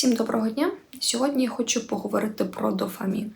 Всім доброго дня! Сьогодні я хочу поговорити про дофамін.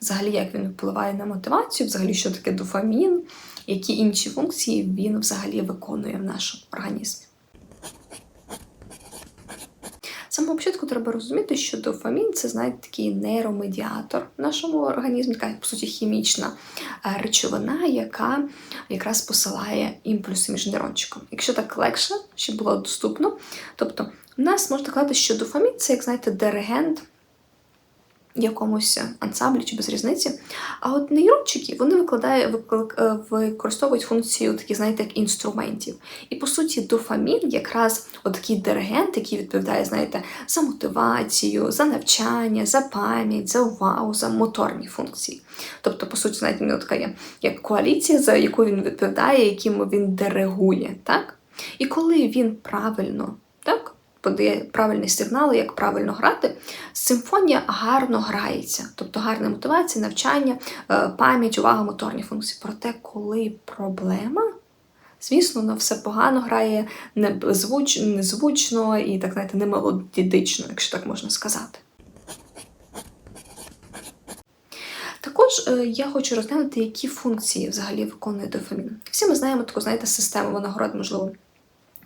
Взагалі, як він впливає на мотивацію, взагалі, що таке дофамін, які інші функції він взагалі виконує в нашому організмі. З самого початку треба розуміти, що дофамін це, знаєте, такий нейромедіатор в нашому організмі, така, по суті, хімічна е, речовина, яка якраз посилає імпульси між нейрончиком. Якщо так легше, щоб було доступно, тобто в нас можна казати, що дофамін це, як знаєте, диригент якомусь ансамблі чи без різниці. А от нейрончики вони викладає, е, використовують функцію такі, знаєте, як інструментів. І по суті, дофамін якраз такий диригент, який відповідає, знаєте, за мотивацію, за навчання, за пам'ять, за увагу, за моторні функції. Тобто, по суті, знаєте, у така є як коаліція, за яку він відповідає, яким він диригує. так? І коли він правильно подає правильні сигнали, як правильно грати, симфонія гарно грається, тобто гарна мотивація, навчання, е, пам'ять, увага, моторні функції. Проте, коли проблема, звісно, воно все погано грає, незвуч, незвучно і так знаєте, не мелодично, якщо так можна сказати. Також е, я хочу розглянути, які функції взагалі виконує дофамін. Всі ми знаємо таку, знаєте, систему винагород, можливо,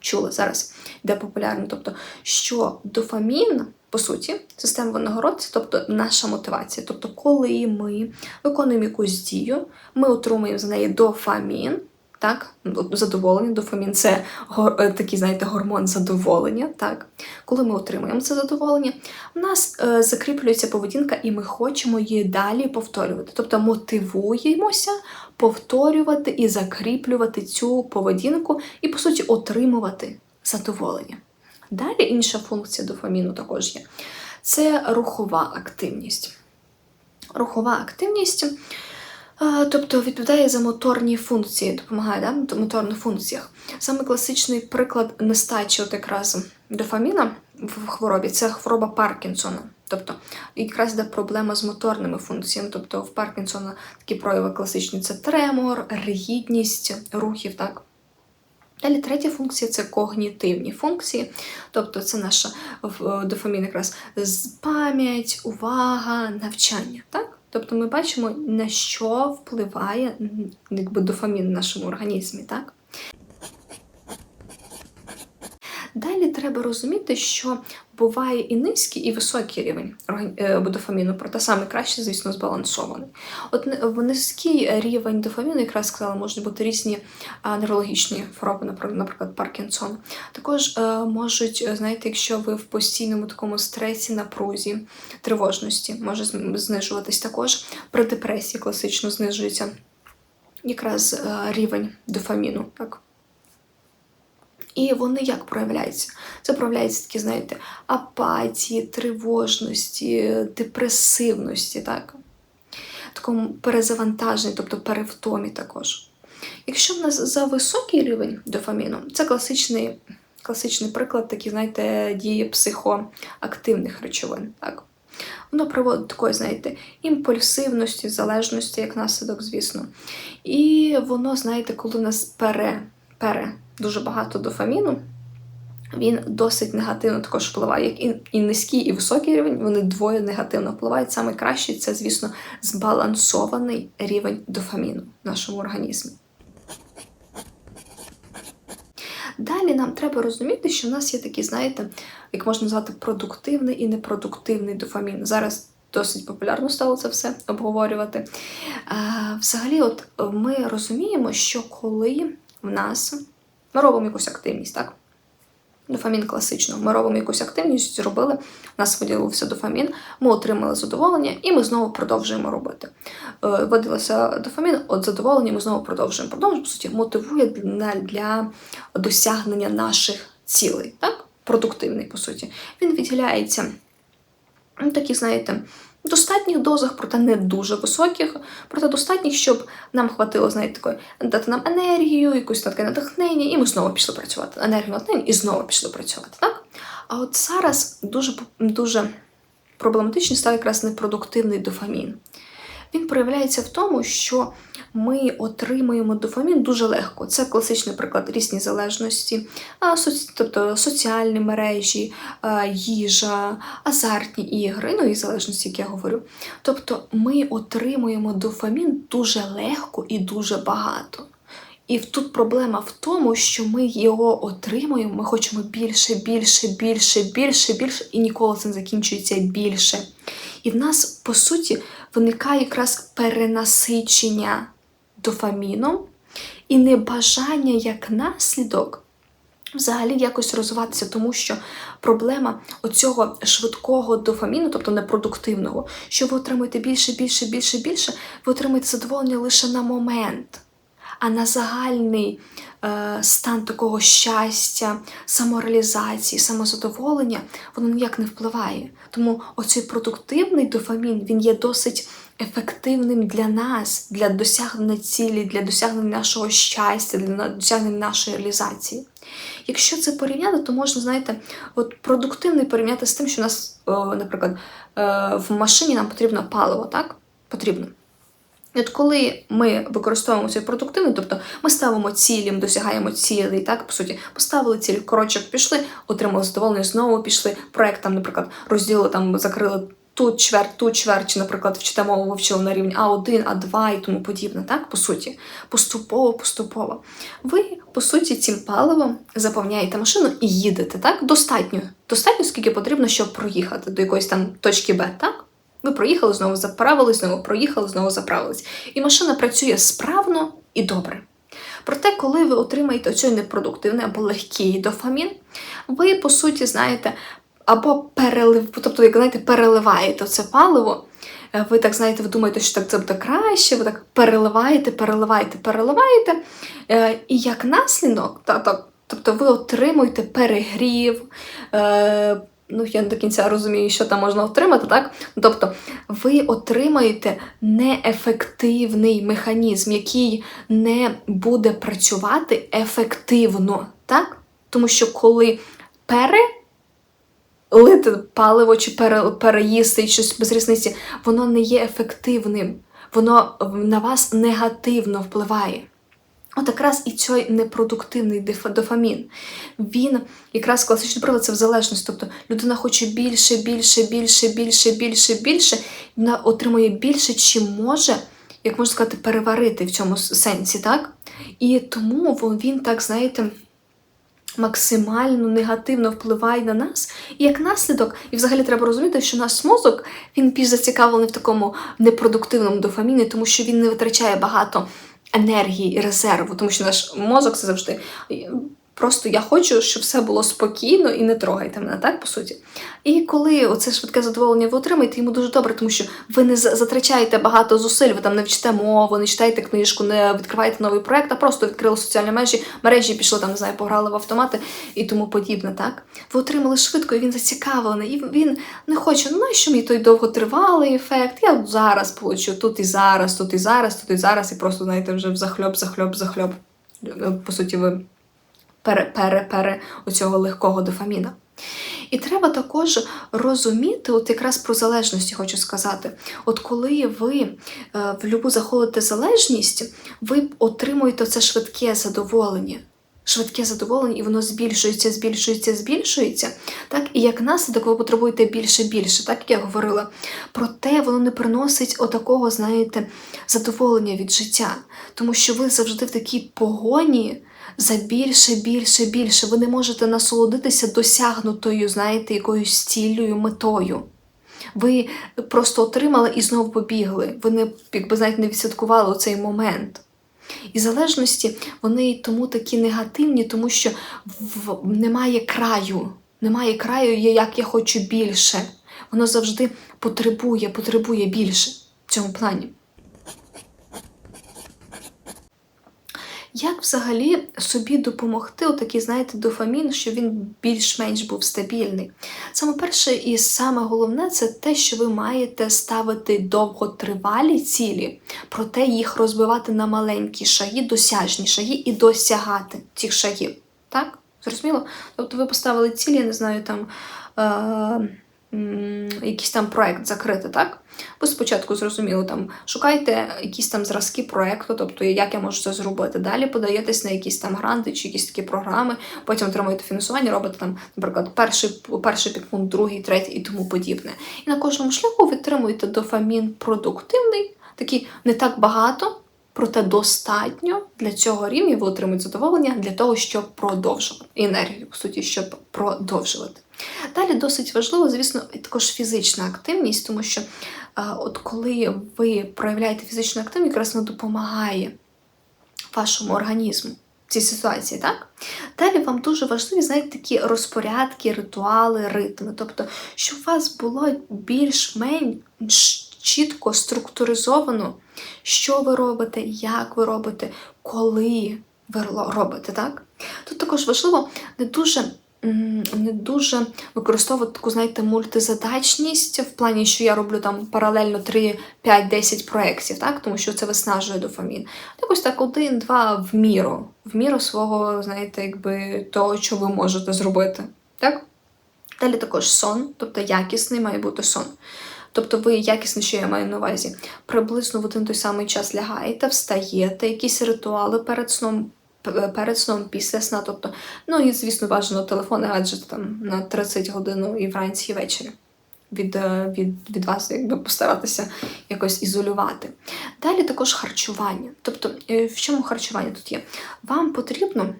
чули зараз, де популярно. Тобто, що дофамін, по суті, система винагород, це тобто наша мотивація. Тобто, коли ми виконуємо якусь дію, ми отримуємо за неї дофамін. Так, задоволення, дофамін це е, такий, знаєте, гормон задоволення. Так, Коли ми отримуємо це задоволення, у нас е, закріплюється поведінка, і ми хочемо її далі повторювати. Тобто мотивуємося повторювати і закріплювати цю поведінку, і, по суті, отримувати задоволення. Далі інша функція дофаміну також є це рухова активність. Рухова активність. Тобто відповідає за моторні функції, допомагає да, моторних функціях. Саме класичний приклад нестачі от якраз дофаміна в хворобі це хвороба Паркінсона. Тобто, якраз йде проблема з моторними функціями. Тобто в Паркінсона такі прояви класичні це тремор, ригідність рухів. так. Далі третя функція це когнітивні функції, тобто це наша дофамін якраз пам'ять, увага, навчання. так? Тобто ми бачимо, на що впливає якби, дофамін в нашому організмі. так? Далі треба розуміти, що буває і низький, і високий рівень е, дофаміну, проте саме краще, звісно, збалансований. От в низький рівень дофаміну, якраз сказала, можуть бути різні нейрологічні хвороби, наприклад, Паркінсон. Також е, можуть, е, знаєте, якщо ви в постійному такому стресі, напрузі, тривожності, може знижуватись також. При депресії класично знижується якраз рівень дофаміну. так. І вони як проявляються? Це проявляється такі, знаєте, апатії, тривожності, депресивності, так? такому перезавантаженні, тобто перевтомі також. Якщо в нас за високий рівень дофаміну, це класичний класичний приклад, такий, знаєте, дії психоактивних речовин. Так? Воно приводить до такої, знаєте, імпульсивності, залежності, як наслідок, звісно. І воно, знаєте, коли нас пере, пере дуже багато дофаміну, він досить негативно також впливає. Як і, і низький, і високий рівень, вони двоє негативно впливають. Саме краще це, звісно, збалансований рівень дофаміну в нашому організмі. Далі нам треба розуміти, що в нас є такі, знаєте, як можна назвати, продуктивний і непродуктивний дофамін. Зараз досить популярно стало це все обговорювати. Взагалі, от ми розуміємо, що коли в нас ми робимо якусь активність, так? Дофамін класично. Ми робимо якусь активність, зробили, нас виділився дофамін, ми отримали задоволення, і ми знову продовжуємо робити. Е, виділився дофамін, от задоволення, ми знову продовжуємо. Продовжуємо, по суті, мотивує для, досягнення наших цілей. так? Продуктивний, по суті. Він виділяється, ну, такі, знаєте, достатніх дозах, проте не дуже високих, проте достатніх, щоб нам хватило, знаєте, такої дати нам енергію, якусь таке натхнення, і ми знову пішли працювати. Енергію натхнення і знову пішли працювати. так? А от зараз дуже дуже проблематичний став якраз непродуктивний дофамін. Він проявляється в тому, що ми отримуємо дофамін дуже легко. Це класичний приклад різні залежності, тобто соціальні мережі, їжа, азартні ігри, ну і залежності, як я говорю. Тобто ми отримуємо дофамін дуже легко і дуже багато. І тут проблема в тому, що ми його отримуємо, ми хочемо більше, більше, більше, більше, більше, і ніколи це не закінчується більше. І в нас, по суті, виникає якраз перенасичення дофаміном і небажання як наслідок взагалі якось розвиватися, тому що проблема оцього швидкого дофаміну, тобто непродуктивного, що ви отримуєте більше, більше, більше, більше, ви отримуєте задоволення лише на момент. А на загальний е, стан такого щастя, самореалізації, самозадоволення, воно ніяк не впливає. Тому оцей продуктивний дофамін він є досить ефективним для нас, для досягнення цілі, для досягнення нашого щастя, для досягнення нашої реалізації. Якщо це порівняти, то можна, знаєте, от продуктивний порівняти з тим, що у нас, о, наприклад, е, в машині нам потрібно паливо, так? Потрібно. От коли ми використовуємо цей продуктивний, тобто ми ставимо цілі, ми досягаємо цілей, так, по суті, поставили ціль, коротше, пішли, отримали задоволення, знову пішли, проект там, наприклад, розділили, там, закрили тут чверть, тут чверть, чи, наприклад, вчите мову вивчили на рівні А1, А2 і тому подібне, так, по суті, поступово, поступово. Ви, по суті, цим паливом заповняєте машину і їдете, так, достатньо, достатньо, скільки потрібно, щоб проїхати до якоїсь там точки Б, так? Ви проїхали, знову заправились, знову проїхали, знову заправились. І машина працює справно і добре. Проте, коли ви отримаєте цей непродуктивний або легкий дофамін, ви, по суті, знаєте, або перелив, тобто, як знаєте, переливаєте це паливо. е, Ви так знаєте, ви думаєте, що так це буде краще, ви так переливаєте, переливаєте, переливаєте. е, І як наслідок, тобто ви отримуєте перегрів, е, ну я не до кінця розумію, що там можна отримати, так? Тобто ви отримаєте неефективний механізм, який не буде працювати ефективно, так? Тому що коли перелити паливо чи пере, переїсти щось без різниці, воно не є ефективним, воно на вас негативно впливає. От якраз і цей непродуктивний дофамін. Він якраз класичний приклад це в залежності. Тобто людина хоче більше, більше, більше, більше, більше, більше, вона отримує більше, чим може, як можна сказати, переварити в цьому сенсі, так? І тому він так, знаєте, максимально негативно впливає на нас. І як наслідок, і взагалі треба розуміти, що наш мозок він більш зацікавлений в такому непродуктивному дофаміні, тому що він не витрачає багато енергії і резерву, тому що наш мозок це завжди. Просто я хочу, щоб все було спокійно і не трогайте мене, так по суті. І коли оце швидке задоволення ви отримаєте, йому дуже добре, тому що ви не затрачаєте багато зусиль, ви там не вчите мову, не читаєте книжку, не відкриваєте новий проект, а просто відкрили соціальні мережі, мережі пішли там, не знаю, пограли в автомати і тому подібне. Так ви отримали швидко, і він зацікавлений, і він не хоче. Ну нащо мені той довготривалий ефект? Я зараз получу тут і зараз, тут і зараз, тут і зараз, і просто знаєте, вже в захльоп, захльоп. По суті, ви пере, пере, пере оцього легкого дофаміна. І треба також розуміти, от якраз про залежності хочу сказати. От коли ви е, в любу заходите залежність, ви отримуєте це швидке задоволення. Швидке задоволення, і воно збільшується, збільшується, збільшується. Так, і як наслідок ви потребуєте більше, більше, так як я говорила. Проте воно не приносить отакого, знаєте, задоволення від життя, тому що ви завжди в такій погоні за більше, більше, більше. Ви не можете насолодитися досягнутою, знаєте, якоюсь цілею, метою. Ви просто отримали і знову побігли. Ви не, якби знаєте, не відсвяткували цей момент. І залежності вони тому такі негативні, тому що в, немає краю. Немає краю, як я хочу більше. Воно завжди потребує, потребує більше в цьому плані. Як взагалі собі допомогти отакий, знаєте, дофамін, щоб він більш-менш був стабільний? Саме перше і саме головне це те, що ви маєте ставити довготривалі цілі, проте їх розбивати на маленькі шаги, досяжні шаги і досягати цих шагів. Так? Зрозуміло? Тобто ви поставили цілі, я не знаю, там. Е- якийсь там проект закрити, так? Ви спочатку зрозуміло, там шукайте якісь там зразки проекту, тобто як я можу це зробити. Далі подаєтесь на якісь там гранти чи якісь такі програми, потім отримуєте фінансування, робите там, наприклад, перший, перший підпункт, другий, третій і тому подібне. І на кожному шляху ви отримуєте дофамін продуктивний, такий не так багато. Проте достатньо для цього рівня ви отримуєте задоволення для того, щоб продовжувати енергію, по суті, щоб продовжувати. Далі досить важливо, звісно, також фізична активність, тому що а, от коли ви проявляєте фізичну активність, якраз вона допомагає вашому організму в цій ситуації, так? Далі вам дуже важливі, знаєте, такі розпорядки, ритуали, ритми. Тобто, щоб у вас було більш-менш чітко структуризовано, що ви робите, як ви робите, коли ви робите, так? Тут також важливо не дуже. Не дуже використовувати таку, знаєте, мультизадачність в плані, що я роблю там паралельно 3, 5, 10 проєктів, так? тому що це виснажує дофамін. Якось так один, два в міру, в міру свого, знаєте, якби того, що ви можете зробити. Так? Далі також сон, тобто якісний має бути сон. Тобто ви якісно, що я маю на увазі, приблизно в один той самий час лягаєте, встаєте, якісь ритуали перед сном. Перед сном, після сна, тобто, ну і звісно, бажано телефони, гаджети там на 30 годин і вранці, і ввечері. Від, е, від, від вас якби постаратися якось ізолювати. Далі також харчування. Тобто, е, в чому харчування тут є? Вам потрібно.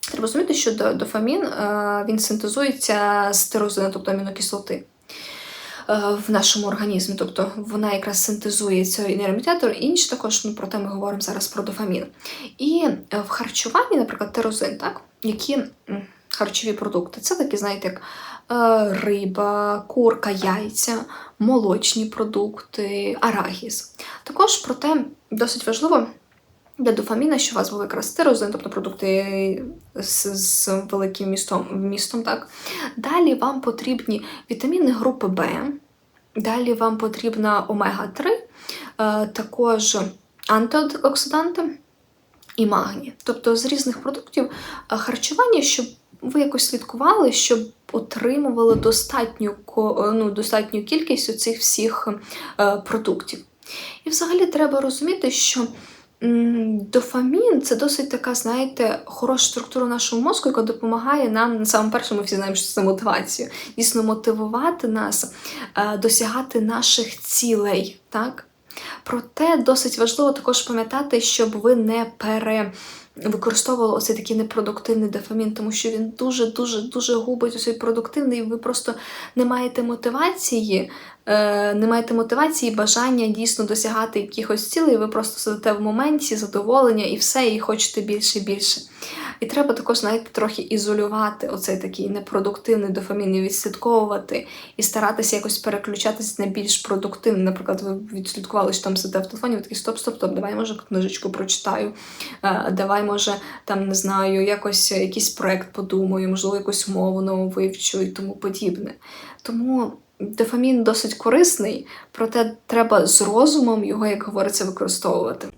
Треба розуміти, що дофамін е, він синтезується з тирозину, тобто амінокислоти в нашому організмі. Тобто вона якраз синтезує цей нейромедіатор, інші також, ну, проте ми говоримо зараз про дофамін. І е, в харчуванні, наприклад, тирозин, так? які харчові продукти? Це такі, знаєте, як е, риба, курка, яйця, молочні продукти, арахіс. Також проте досить важливо. Для дофаміна, що у вас був якраз тирозин, тобто продукти з, з великим містом, вмістом, так. Далі вам потрібні вітаміни групи Б, далі вам потрібна омега-3, е, також антиоксиданти і магній. Тобто з різних продуктів е, харчування, щоб ви якось слідкували, щоб отримували достатню, ну, достатню кількість цих всіх е, продуктів. І взагалі треба розуміти, що дофамін це досить така, знаєте, хороша структура нашого мозку, яка допомагає нам, на самому першому, ми всі знаємо, що це мотивацію, дійсно мотивувати нас е, досягати наших цілей. Так? Проте досить важливо також пам'ятати, щоб ви не пере. Використовували оцей такий непродуктивний дофамін, тому що він дуже дуже дуже губить оцей продуктивний, і ви просто не маєте мотивації, е, не маєте мотивації, бажання дійсно досягати якихось цілей. Ви просто сидите в моменті, задоволення і все, і хочете більше і більше. І треба також, знаєте, трохи ізолювати оцей такий непродуктивний дофамін і відслідковувати і старатися якось переключатися на більш продуктивний. Наприклад, ви відслідкували, що там сидите в телефоні, ви такий стоп, стоп, стоп, давай, може, книжечку прочитаю, е, давай, може, там не знаю, якось якийсь проект подумаю, можливо, якусь мову нову вивчу і тому подібне. Тому. Дофамін досить корисний, проте треба з розумом його, як говориться, використовувати.